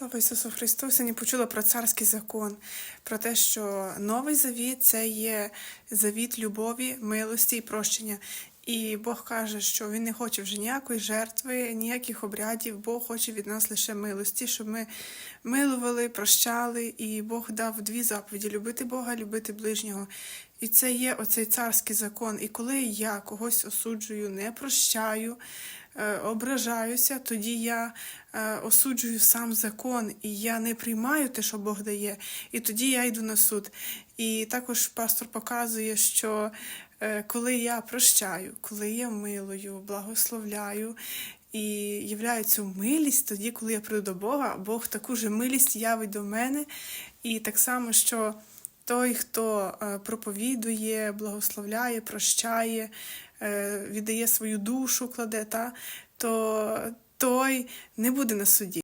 Слава Ісусу Христу! Сьогодні почула про царський закон, про те, що новий завіт це є завіт любові, милості і прощення. І Бог каже, що Він не хоче вже ніякої жертви, ніяких обрядів. Бог хоче від нас лише милості, щоб ми милували, прощали. І Бог дав дві заповіді: любити Бога, любити ближнього. І це є оцей царський закон. І коли я когось осуджую, не прощаю, е, ображаюся, тоді я е, осуджую сам закон, і я не приймаю те, що Бог дає, і тоді я йду на суд. І також пастор показує, що коли я прощаю, коли я милую, благословляю. І являю цю милість тоді, коли я прийду до Бога, Бог таку ж милість явить до мене. І так само, що той, хто е, проповідує, благословляє, прощає, е, віддає свою душу, кладе, та, то той не буде на суді.